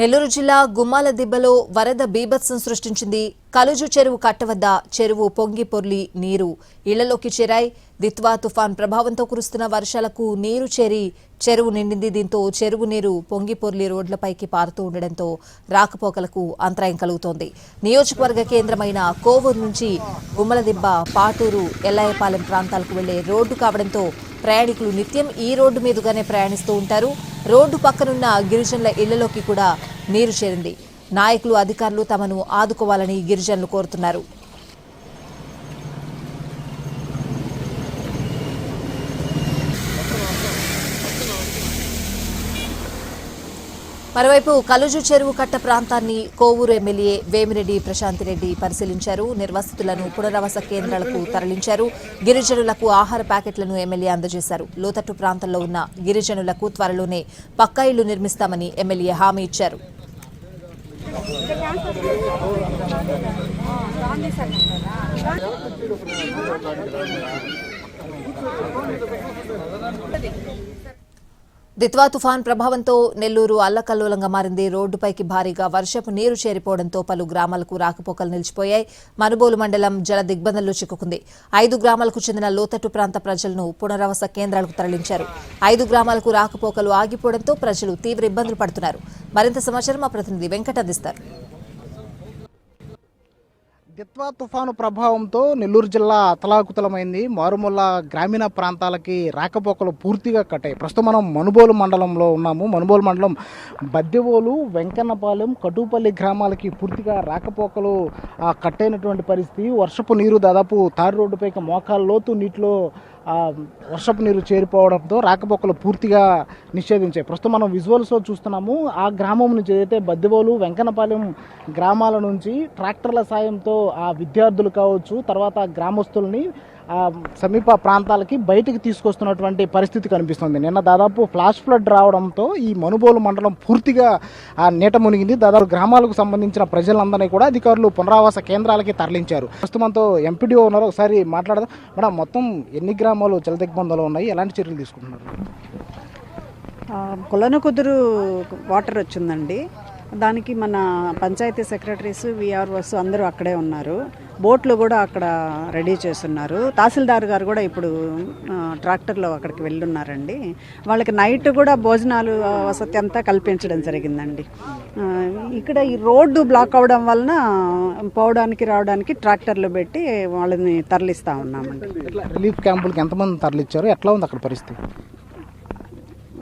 నెల్లూరు జిల్లా గుమ్మాల దిబ్బలో వరద బీభత్సం సృష్టించింది. కలుజు చెరువు కట్ట వద్ద చెరువు పొంగి పొర్లి నీరు ఇళ్ళలోకి చేరాయి. దిత్వా తుఫాన్ ప్రభావంతో కురుస్తున్న వర్షాలకు నీరు చేరి చెరువు నిండింది. దీంతో చెరువు నీరు పొంగి పొర్లి రోడ్లపైకి పారుతూ ఉండడంతో రాకపోకలకు అంతరాయం కలుగుతోంది. నియోజకవర్గ కేంద్రమైన కోవూరు నుంచి గుమ్మలదిబ్బ పాటూరు ఎల్లాయపాలెం ప్రాంతాలకు వెళ్ళే రోడ్డు కావడంతో ప్రయాణికులు నిత్యం ఈ రోడ్డు మీదుగానే ప్రయాణిస్తూ ఉంటారు. రోడ్డు పక్కనున్న గిరిజనుల ఇళ్ళలోకి కూడా నీరు చేరింది. నాయకులు అధికారులు తమను ఆదుకోవాలని గిరిజనులు కోరుతున్నారు. మరోవైపు కలుజు చెరువు కట్ట ప్రాంతాన్ని కోవూరు ఎమ్మెల్యే వేమిరెడ్డి ప్రశాంతిరెడ్డి పరిశీలించారు. నిర్వాసితులను పునరావాస కేంద్రాలకు తరలించారు. గిరిజనులకు ఆహార ప్యాకెట్లను ఎమ్మెల్యే అందజేశారు. లోతట్టు ప్రాంతంలో ఉన్న గిరిజనులకు త్వరలోనే పక్కా ఇళ్ళు నిర్మిస్తామని ఎమ్మెల్యే హామీ ఇచ్చారు. దిత్వా తుఫాన్ ప్రభావంతో నెల్లూరు అల్లకల్లోలంగా మారింది. రోడ్డుపైకి భారీగా వర్షపు నీరు చేరిపోవడంతో పలు గ్రామాలకు రాకపోకలు నిలిచిపోయాయి. మనుబోలు మండలం జల దిగ్బంధంలో చిక్కుకుంది. ఐదు గ్రామాలకు చెందిన లోతట్టు ప్రాంత ప్రజలను పునరావాస కేంద్రాలకు తరలించారు. ఐదు గ్రామాలకు రాకపోకలు ఆగిపోవడంతో ప్రజలు తీవ్ర ఇబ్బందులు పడుతున్నారు. మరింత సమాచారం మా ప్రతినిధి వెంకట అందిస్తారు దిత్వా తుఫాను ప్రభావంతో నెల్లూరు జిల్లా అతలాకుతలమైంది. మారుమూల గ్రామీణ ప్రాంతాలకి రాకపోకలు పూర్తిగా కట్టాయి. ప్రస్తుతం మనం మనుబోలు మండలంలో ఉన్నాము. మనుబోలు మండలం బద్దెవోలు వెంకన్నపాలెం కటుపల్లి గ్రామాలకి పూర్తిగా రాకపోకలు కట్టైనటువంటి పరిస్థితి. వర్షపు నీరు దాదాపు తారు రోడ్డుపైకి మోకాల లోతు నీటిలో వర్షపు నీరు చేరిపోవడంతో రాకపోకలు పూర్తిగా నిషేధించాయి. ప్రస్తుతం మనం విజువల్స్లో చూస్తున్నాము ఆ గ్రామం నుంచి ఏదైతే బద్దెబోలు వెంకనపాలెం గ్రామాల నుంచి ట్రాక్టర్ల సాయంతో ఆ విద్యార్థులు కావచ్చు తర్వాత గ్రామస్తుల్ని సమీప ప్రాంతాలకి బయటకు తీసుకొస్తున్నటువంటి పరిస్థితి కనిపిస్తుంది. నిన్న దాదాపు ఫ్లాష్ ఫ్లడ్ రావడంతో ఈ మనుబోలు మండలం పూర్తిగా ఆ నీట మునిగింది. దాదాపు గ్రామాలకు సంబంధించిన ప్రజలందరినీ కూడా అధికారులు పునరావాస కేంద్రాలకి తరలించారు. ప్రస్తుతంతో ఎంపీడీఓ ఉన్నారు. ఒకసారి మాట్లాడదాం. మేడం మొత్తం ఎన్ని గ్రామాలు జలదిగ్బంధంలో ఉన్నాయి? ఎలాంటి చర్యలు తీసుకుంటున్నారు? ఆ, కొలనకుదురు వాటర్ వచ్చిందండి. దానికి మన పంచాయతీ సెక్రటరీస్ విఆర్ఓస్ అందరూ అక్కడే ఉన్నారు. బోట్లు కూడా అక్కడ రెడీ చేస్తున్నారు. తహసీల్దార్ గారు కూడా ఇప్పుడు ట్రాక్టర్లో అక్కడికి వెళ్ళున్నారండి. వాళ్ళకి నైట్ కూడా భోజనాలు వసతి అంతా కల్పించడం జరిగిందండి. ఇక్కడ ఈ రోడ్డు బ్లాక్ అవడం వలన పోవడానికి రావడానికి ట్రాక్టర్లు పెట్టి వాళ్ళని తరలిస్తూ ఉన్నామండి. రిలీఫ్ క్యాంపులకి ఎంతమంది తరలిచ్చారు? ఎట్లా ఉంది అక్కడ పరిస్థితి?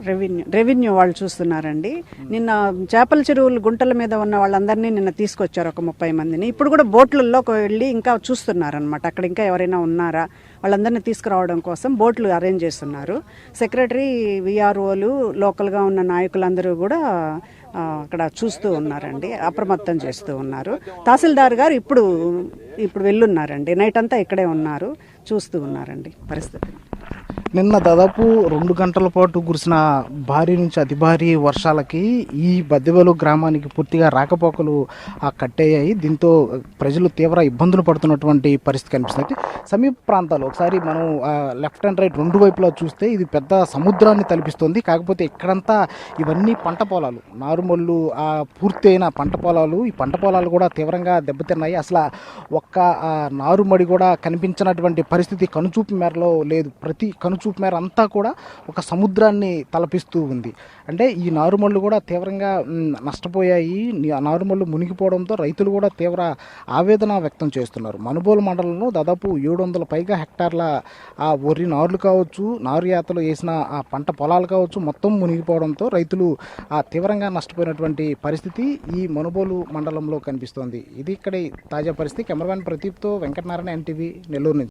రెవెన్యూ రెవెన్యూ వాళ్ళు చూస్తున్నారండి. నిన్న చేపల చెరువులు గుంటల మీద ఉన్న వాళ్ళందరినీ నిన్న తీసుకొచ్చారు ఒక ముప్పై మందిని. ఇప్పుడు కూడా బోట్లలోకి వెళ్ళి ఇంకా చూస్తున్నారనమాట అక్కడ ఇంకా ఎవరైనా ఉన్నారా? వాళ్ళందరినీ తీసుకురావడం కోసం బోట్లు అరేంజ్ చేస్తున్నారు. సెక్రటరీ విఆర్ఓలు లోకల్గా ఉన్న నాయకులందరూ కూడా అక్కడ చూస్తూ ఉన్నారండి. అప్రమత్తం చేస్తూ ఉన్నారు. తహసీల్దార్ గారు ఇప్పుడు ఇప్పుడు వెళ్ళున్నారండి. నైట్ అంతా ఇక్కడే ఉన్నారు. చూస్తూ ఉన్నారండి పరిస్థితి. నిన్న దాదాపు రెండు గంటల పాటు కురిసిన భారీ నుంచి అతి భారీ వర్షాలకి ఈ బద్దెబలు గ్రామానికి పూర్తిగా రాకపోకలు ఆ, కట్టయ్యాయి దీంతో ప్రజలు తీవ్ర ఇబ్బందులు పడుతున్నటువంటి పరిస్థితి కనిపిస్తుంది. సమీప ప్రాంతాలు ఒకసారి మనం లెఫ్ట్ అండ్ రైట్ రెండు వైపులా చూస్తే ఇది పెద్ద సముద్రాన్ని తలపిస్తుంది. కాకపోతే ఇక్కడంతా ఇవన్నీ పంట పొలాలు. నారుమల్లు పూర్తయిన పూర్తి అయిన పంట పొలాలు ఈ పంట పొలాలు కూడా తీవ్రంగా దెబ్బతిన్నాయి. అసలు ఒక్క నారుమడి కూడా కనిపించినటువంటి పరిస్థితి కనుచూపు మేరలో లేదు. ప్రతి కను కనుచూపు మేర అంతా కూడా ఒక సముద్రాన్ని తలపిస్తూ ఉంది. అంటే ఈ నారుమళ్ళు కూడా తీవ్రంగా నష్టపోయాయి. ఆ నారుమళ్ళు మునిగిపోవడంతో రైతులు కూడా తీవ్ర ఆవేదన వ్యక్తం చేస్తున్నారు. మనుబోలు మండలంలో దాదాపు ఏడు వందల పైగా హెక్టార్ల ఆ వరి నారులు కావచ్చు నారు యాతలు వేసిన ఆ పంట పొలాలు కావచ్చు మొత్తం మునిగిపోవడంతో రైతులు ఆ తీవ్రంగా నష్టపోయినటువంటి పరిస్థితి ఈ మనుబోలు మండలంలో కనిపిస్తోంది. ఇది ఇక్కడ తాజా పరిస్థితి. కెమెరామెన్ ప్రదీప్తో వెంకటనారాయణ ఎన్టీవీ నెల్లూరు నుంచి.